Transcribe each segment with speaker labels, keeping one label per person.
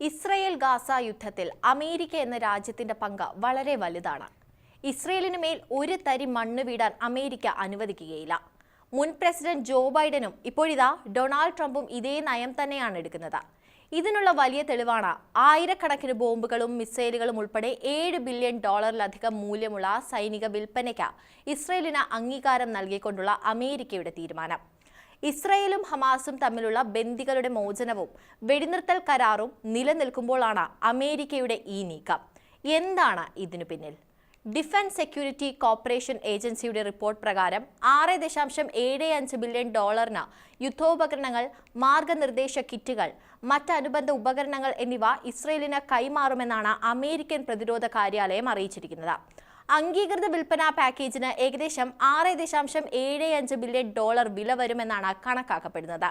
Speaker 1: Israel Gaza യുദ്ധത്തിൽ America എന്ന രാജ്യത്തിന്റെ പങ്ക് വളരെ വലുതാണ്. ഇസ്രയേലിന് മേൽ ഒരു തരി മണ്ണ് വീടാൻ അമേരിക്ക അനുവദിക്കുകയില്ല. മുൻ പ്രസിഡന്റ് ജോ ബൈഡനും ഇപ്പോഴിതാ ഡൊണാൾഡ് ട്രംപും ഇതേ നയം തന്നെയാണ് എടുക്കുന്നത്. ഇതിനുള്ള വലിയ തെളിവാണ് ആയിരക്കണക്കിന് ബോംബുകളും മിസൈലുകളും ഉൾപ്പെടെ ഏഴ് ബില്യൺ ഡോളറിലധികം മൂല്യമുള്ള സൈനിക വിൽപ്പനയ്ക്ക് ഇസ്രയേലിന് അംഗീകാരം നൽകിക്കൊണ്ടുള്ള അമേരിക്കയുടെ തീരുമാനം. ഇസ്രയേലും ഹമാസും തമ്മിലുള്ള ബന്ദികളുടെ മോചനവും വെടിനിർത്തൽ കരാറും നിലനിൽക്കുമ്പോഴാണ് അമേരിക്കയുടെ ഈ നീക്കം. എന്താണ് ഇതിനു പിന്നിൽ? ഡിഫൻസ് സെക്യൂരിറ്റി കോർപ്പറേഷൻ ഏജൻസിയുടെ റിപ്പോർട്ട് പ്രകാരം ആറ് ദശാംശം ഏഴ് അഞ്ച് ബില്യൺ ഡോളറിന് യുദ്ധോപകരണങ്ങൾ മാർഗനിർദ്ദേശ കിറ്റുകൾ മറ്റ് അനുബന്ധ ഉപകരണങ്ങൾ എന്നിവ ഇസ്രയേലിന് കൈമാറുമെന്നാണ് അമേരിക്കൻ പ്രതിരോധ കാര്യാലയം അറിയിച്ചിരിക്കുന്നത്. അംഗീകൃത വിൽപ്പന പാക്കേജിന് ഏകദേശം ആറ് ദശാംശം ഏഴ് അഞ്ച് ബില്യൺ ഡോളർ വില വരുമെന്നാണ് കണക്കാക്കപ്പെടുന്നത്.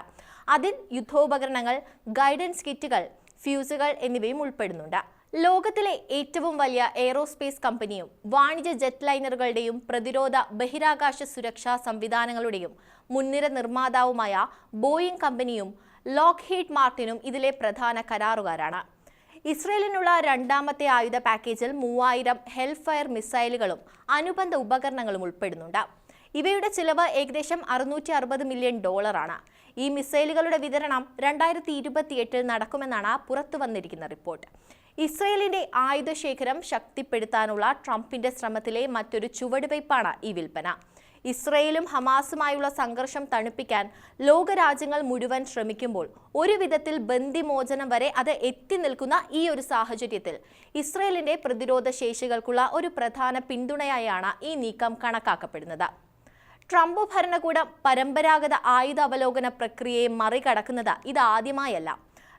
Speaker 1: അതിൽ യുദ്ധോപകരണങ്ങൾ ഗൈഡൻസ് കിറ്റുകൾ ഫ്യൂസുകൾ എന്നിവയും ഉൾപ്പെടുന്നുണ്ട്. ലോകത്തിലെ ഏറ്റവും വലിയ എയ്റോസ്പേസ് കമ്പനിയും വാണിജ്യ ജെറ്റ് ലൈനറുകളുടെയും പ്രതിരോധ ബഹിരാകാശ സുരക്ഷാ സംവിധാനങ്ങളുടെയും മുൻനിര നിർമ്മാതാവുമായ ബോയിങ് കമ്പനിയും ലോക്ക്ഹീഡ് മാർട്ടിനും ഇതിലെ പ്രധാന കരാറുകാരാണ്. ഇസ്രയേലിനുള്ള രണ്ടാമത്തെ ആയുധ പാക്കേജിൽ മൂവായിരം ഹെൽഫയർ മിസൈലുകളും അനുബന്ധ ഉപകരണങ്ങളും ഉൾപ്പെടുന്നുണ്ട്. ഇവയുടെ ചിലവ് ഏകദേശം അറുന്നൂറ്റി അറുപത് മില്യൺ ഡോളറാണ്. ഈ മിസൈലുകളുടെ വിതരണം രണ്ടായിരത്തി ഇരുപത്തിയെട്ടിൽ നടക്കുമെന്നാണ് പുറത്തു വന്നിരിക്കുന്ന റിപ്പോർട്ട്. ഇസ്രയേലിന്റെ ആയുധശേഖരം ശക്തിപ്പെടുത്താനുള്ള ട്രംപിന്റെ ശ്രമത്തിലെ മറ്റൊരു ചുവടുവയ്പ്പാണ് ഈ വിൽപ്പന. ഇസ്രയേലും ഹമാസുമായുള്ള സംഘർഷം തണുപ്പിക്കാൻ ലോകരാജ്യങ്ങൾ മുഴുവൻ ശ്രമിക്കുമ്പോൾ ഒരു വിധത്തിൽ ബന്ദിമോചനം വരെ അത് എത്തി നിൽക്കുന്ന ഈ ഒരു സാഹചര്യത്തിൽ ഇസ്രയേലിന്റെ പ്രതിരോധ ശേഷികൾക്കുള്ള ഒരു പ്രധാന പിന്തുണയായാണ് ഈ നീക്കം കണക്കാക്കപ്പെടുന്നത്. ട്രംപ് ഭരണകൂടം പരമ്പരാഗത ആയുധ അവലോകന പ്രക്രിയയെ മറികടക്കുന്നത് ഇതാദ്യമായല്ല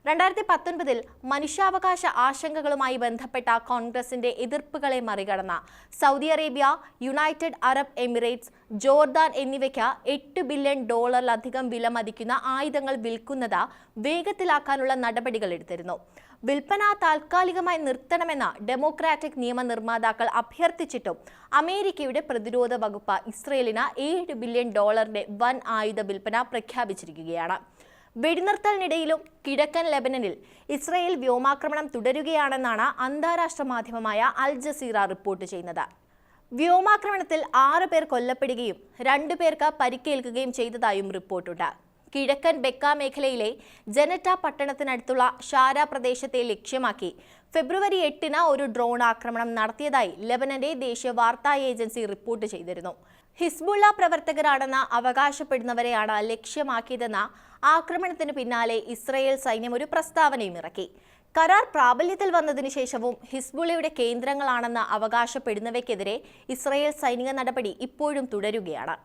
Speaker 1: രണ്ടായിരത്തി പത്തൊൻപതിൽ മനുഷ്യാവകാശ ആശങ്കകളുമായി ബന്ധപ്പെട്ട കോൺഗ്രസിന്റെ എതിർപ്പുകളെ മറികടന്ന Saudi Arabia United Arab Emirates Jordan എന്നിവയ്ക്ക് എട്ട് ബില്യൺ ഡോളറിലധികം വില മതിക്കുന്ന ആയുധങ്ങൾ വിൽക്കുന്നത് വേഗത്തിലാക്കാനുള്ള നടപടികൾ എടുത്തിരുന്നു. വിൽപ്പന താൽക്കാലികമായി നിർത്തണമെന്ന ഡെമോക്രാറ്റിക് നിയമനിർമ്മാതാക്കൾ അഭ്യർത്ഥിച്ചിട്ടും അമേരിക്കയുടെ പ്രതിരോധ വകുപ്പ് ഇസ്രയേലിന് ഏഴ് ബില്യൺ ഡോളറിന്റെ വൻ ആയുധ വിൽപ്പന പ്രഖ്യാപിച്ചിരിക്കുകയാണ്. വെടിനിർത്തലിനിടയിലും കിഴക്കൻ ലെബനനിൽ ഇസ്രയേൽ വ്യോമാക്രമണം തുടരുകയാണെന്നാണ് അന്താരാഷ്ട്ര മാധ്യമമായ അൽ ജസീറ റിപ്പോർട്ട് ചെയ്യുന്നത്. വ്യോമാക്രമണത്തിൽ ആറ് പേർ കൊല്ലപ്പെടുകയും രണ്ടു പേർക്ക് പരിക്കേൽക്കുകയും ചെയ്തതായും റിപ്പോർട്ടുണ്ട്. കിഴക്കൻ ബെക്ക മേഖലയിലെ ജനറ്റ പട്ടണത്തിനടുത്തുള്ള ഷാര പ്രദേശത്തെ ലക്ഷ്യമാക്കി ഫെബ്രുവരി എട്ടിന് ഒരു ഡ്രോൺ ആക്രമണം നടത്തിയതായി ലബനന്റെ ദേശീയ വാർത്താ ഏജൻസി റിപ്പോർട്ട് ചെയ്തിരുന്നു. ഹിസ്ബുള്ള പ്രവർത്തകരാണെന്ന് അവകാശപ്പെടുന്നവരെയാണ് ലക്ഷ്യമാക്കിയതെന്ന ആക്രമണത്തിന് പിന്നാലെ ഇസ്രയേൽ സൈന്യം ഒരു പ്രസ്താവനയും ഇറക്കി. കരാർ പ്രാബല്യത്തിൽ വന്നതിനു ശേഷവും ഹിസ്ബുള്ളയുടെ കേന്ദ്രങ്ങളാണെന്ന് അവകാശപ്പെടുന്നവയ്ക്കെതിരെ ഇസ്രയേൽ സൈനിക നടപടി ഇപ്പോഴും തുടരുകയാണ്.